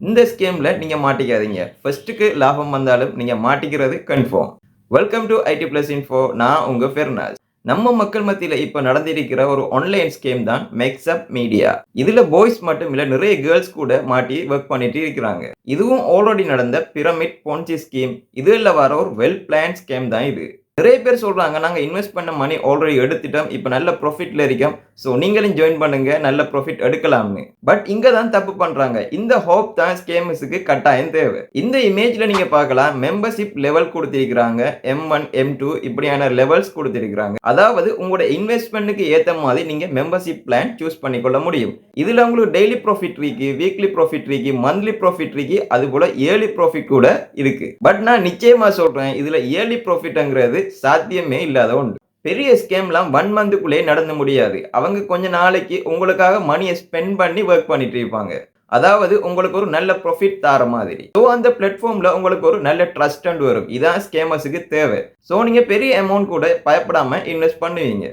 இந்த ஸ்கேமில் நீங்கள் மாட்டிக்காதீங்க. ஃபர்ஸ்ட்டுக்கு லாபம் வந்தாலும் நீங்கள் மாட்டிக்கிறது confirm welcome to IT plus info நான் உங்கள் ஃபெர்னாஸ் நம்ம மக்கள் மத்தியில் இப்போ நடந்திருக்கிற ஒரு ஆன்லைன் ஸ்கேம் தான் மேக்ஸ்அப் மீடியா இதில் பாய்ஸ் மட்டும் இல்லை நிறைய கேர்ள்ஸ் கூட மாட்டி ஒர்க் பண்ணிட்டு இருக்கிறாங்க. இதுவும் ஆல்ரெடி நடந்த பிரமிட் போன்சி ஸ்கீம் இதில் வர ஒரு வெல் பிளான் ஸ்கேம் தான் இது. நிறைய பேர் சொல்கிறாங்க நாங்கள் இன்வெஸ்ட் பண்ண மணி ஆல்ரெடி எடுத்துட்டோம் இப்போ நல்ல ப்ராஃபிட்டில் இருக்கோம். ஸோ நீங்களும் ஜாயின் பண்ணுங்க நல்ல ப்ராஃபிட் எடுக்கலாம்னு. பட் இங்கே தான் தப்பு பண்ணுறாங்க இந்த ஹோப் தான் ஸ்கேமஸுக்கு கட்டாயம் தேவை. இந்த இமேஜில் நீங்கள் பார்க்கலாம் மெம்பர்ஷிப் லெவல் கொடுத்துருக்குறாங்க எம் ஒன் எம் டூ இப்படியான லெவல்ஸ் கொடுத்துருக்குறாங்க. அதாவது உங்களோட இன்வெஸ்ட்மெண்ட்டுக்கு ஏற்ற மாதிரி நீங்கள் மெம்பர்ஷிப் பிளான் சூஸ் பண்ணிக்கொள்ள முடியும். இதில் உங்களுக்கு டெய்லி ப்ராஃபிட் இருக்கு வீக்லி ப்ராஃபிட் இருக்கு மந்த்லி ப்ராஃபிட் இருக்கு அது போல் ஏர்லி ப்ராஃபிட் கூட இருக்குது பட் நான் நிச்சயமாக சொல்கிறேன் இதில் இயர்லி ப்ராஃபிட்டுங்கிறது சாத்தியமே இல்லாத ஒன்று. பெரிய ஸ்கேம்லாம் ஒன் மந்த்துக்குள்ளேயே நடந்து முடியாது. அவங்க கொஞ்ச நாளைக்கு உங்களுக்காக மணியை ஸ்பெண்ட் பண்ணி ஒர்க் பண்ணிட்டு இருப்பாங்க. அதாவது உங்களுக்கு ஒரு நல்ல ப்ரொஃபிட் தர மாதிரி. ஸோ அந்த பிளாட்ஃபார்மில் உங்களுக்கு ஒரு நல்ல ட்ரஸ்ட் அண்ட் வரும் இதான் ஸ்கேமர்ஸுக்கு தேவை. ஸோ நீங்கள் பெரிய அமௌண்ட் கூட பயப்படாமல் இன்வெஸ்ட் பண்ணுவீங்க.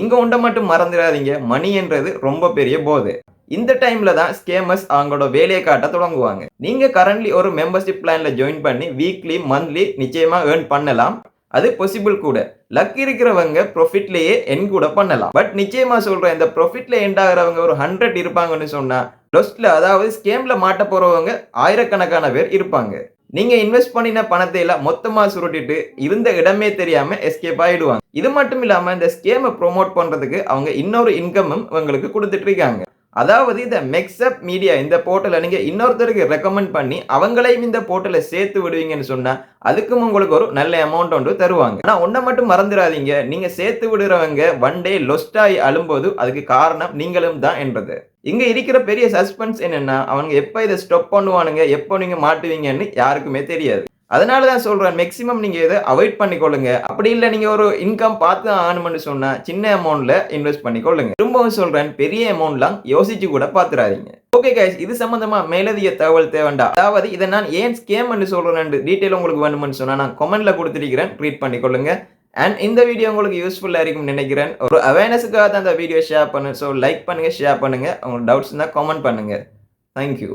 இங்கே உண்டை மட்டும் மறந்துடாதீங்க. மணி என்றது ரொம்ப பெரிய போது. இந்த டைம்ல தான் ஸ்கேமர்ஸ் அவங்களோட வேலையை காட்ட தொடங்குவாங்க. நீங்க கரண்ட்லி ஒரு மெம்பர்ஷிப் பிளான்ல ஜாயின் பண்ணி வீக்லி மந்த்லி நிச்சயமா ஏர்ன் பண்ணலாம். அது பாசிபிள் கூட. லக் இருக்கிறவங்க ப்ராஃபிட்லேயே என் கூட பண்ணலாம். பட் நிச்சயமாக சொல்கிறேன் இந்த ப்ராஃபிட்டில் எண்ட் ஆகிறவங்க ஒரு ஹண்ட்ரட் இருப்பாங்கன்னு சொன்னால் லொஸ்டில் அதாவது ஸ்கேமில் மாட்ட போகிறவங்க ஆயிரக்கணக்கான பேர் இருப்பாங்க. நீங்கள் இன்வெஸ்ட் பண்ணின பணத்தை எல்லாம் மொத்தமாக சுருட்டிட்டு இருந்த இடமே தெரியாமல் எஸ்கேப் ஆகிடுவாங்க இது மட்டும் இல்லாமல் இந்த ஸ்கேமை ப்ரொமோட் பண்ணுறதுக்கு அவங்க இன்னொரு இன்கமும் இவங்களுக்கு கொடுத்துட்ருக்காங்க அதாவது இந்த மெக்ஸப் மீடியா இந்த போர்ட்டலை நீங்கள் இன்னொருத்தருக்கு ரெக்கமெண்ட் பண்ணி அவங்களையும் இந்த போர்ட்டலை சேர்த்து விடுவீங்கன்னு சொன்னால் அதுக்கும் உங்களுக்கு ஒரு நல்ல அமௌண்ட் ஒன்று தருவாங்க. ஆனால் ஒன்றை மட்டும் மறந்துடாதீங்க. நீங்கள் சேர்த்து விடுறவங்க ஒன் டே லொஸ்டாகி அழும்போது அதுக்கு காரணம் நீங்களும் தான் என்றது இங்கே இருக்கிற பெரிய சஸ்பென்ஸ் என்னென்னா அவங்க எப்போ இதை ஸ்டாப் பண்ணுவானுங்க எப்போ நீங்கள் மாட்டுவீங்கன்னு யாருக்குமே தெரியாது. அதனால தான் சொல்கிறேன் மேக்ஸிமம் நீங்கள் இதை அவாய்ட் பண்ணிக்கொள்ளுங்க. அப்படி இல்லை நீங்கள் ஒரு இன்கம் பார்த்து ஆகணும்னு சொன்னால் சின்ன அமௌண்ட்டில் இன்வெஸ்ட் பண்ணிக்கொள்ளுங்க. திரும்பவும் சொல்கிறேன் பெரிய அமௌண்ட்லாம் யோசிச்சு கூட பார்த்துறாதீங்க ஓகே கைஸ் இது சம்பந்தமா மேலதிக தகவல் தேவைண்டா? அதாவது இதை நான் ஏன் ஸ்கேம்னு சொல்கிறேன் டீட்டெயில் உங்களுக்கு வேணும்னு சொன்னால் நான் கமெண்ட்டில் கொடுத்துருக்கிறேன் ரீட் பண்ணிக்கொள்ளுங்க. அண்ட் இந்த வீடியோ உங்களுக்கு யூஸ்ஃபுல்லாக இருக்கும்னு நினைக்கிறேன். ஒரு அவேர்னஸுக்காக தான் அந்த வீடியோ ஷேர் பண்ணு ஸோ லைக் பண்ணுங்கள் ஷேர் பண்ணுங்கள் உங்களுக்கு டவுட்ஸ் இருந்தால் கமெண்ட் பண்ணுங்கள் தேங்க்யூ